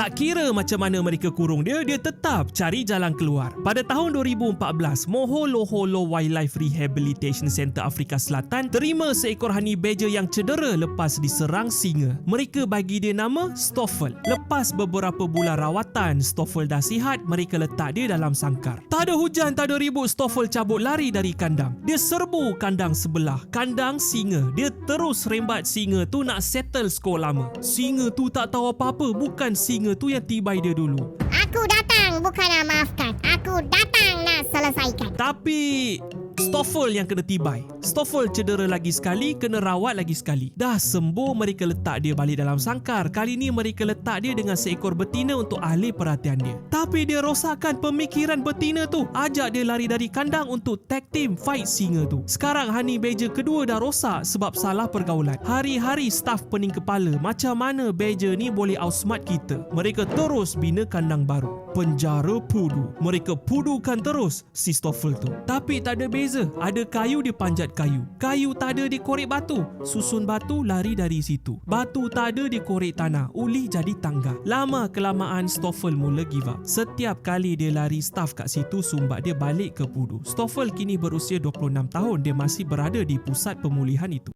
Tak kira macam mana mereka kurung dia, dia tetap cari jalan keluar. Pada tahun 2014, Moholoholo Wildlife Rehabilitation Center Afrika Selatan terima seekor honey badger yang cedera lepas diserang singa. Mereka bagi dia nama Stoffel. Lepas beberapa bulan rawatan, Stoffel dah sihat, mereka letak dia dalam sangkar. Tak ada hujan, tak ada ribut, Stoffel cabut lari dari kandang. Dia serbu kandang sebelah, kandang singa. Dia terus rembat singa tu nak settle skor lama. Singa tu tak tahu apa-apa, bukan singa tu yang tibai dia dulu. Aku datang bukan nak maafkan. Aku datang nak selesaikan. Tapi Stoffel yang kena tibai. Stoffel cedera lagi sekali, kena rawat lagi sekali. Dah sembuh, mereka letak dia balik dalam sangkar. Kali ni mereka letak dia dengan seekor betina untuk alih perhatian dia. Tapi dia rosakkan pemikiran betina tu. Ajak dia lari dari kandang untuk tag team fight singa tu. Sekarang honey badger kedua dah rosak sebab salah pergaulan. Hari-hari staf pening kepala macam mana badger ni boleh outsmart kita. Mereka terus bina kandang baru. Penjara pudu. Mereka pudukan terus si Stoffel tu. Tapi tak ada beza. Ada kayu dia panjat kayu. Kayu tak ada dia korek batu. Susun batu lari dari situ. Batu tak ada dia korek tanah. Uli jadi tangga. Lama kelamaan Stoffel mula give up. Setiap kali dia lari staff kat situ sumbat dia balik ke pudu. Stoffel kini berusia 26 tahun. Dia masih berada di pusat pemulihan itu.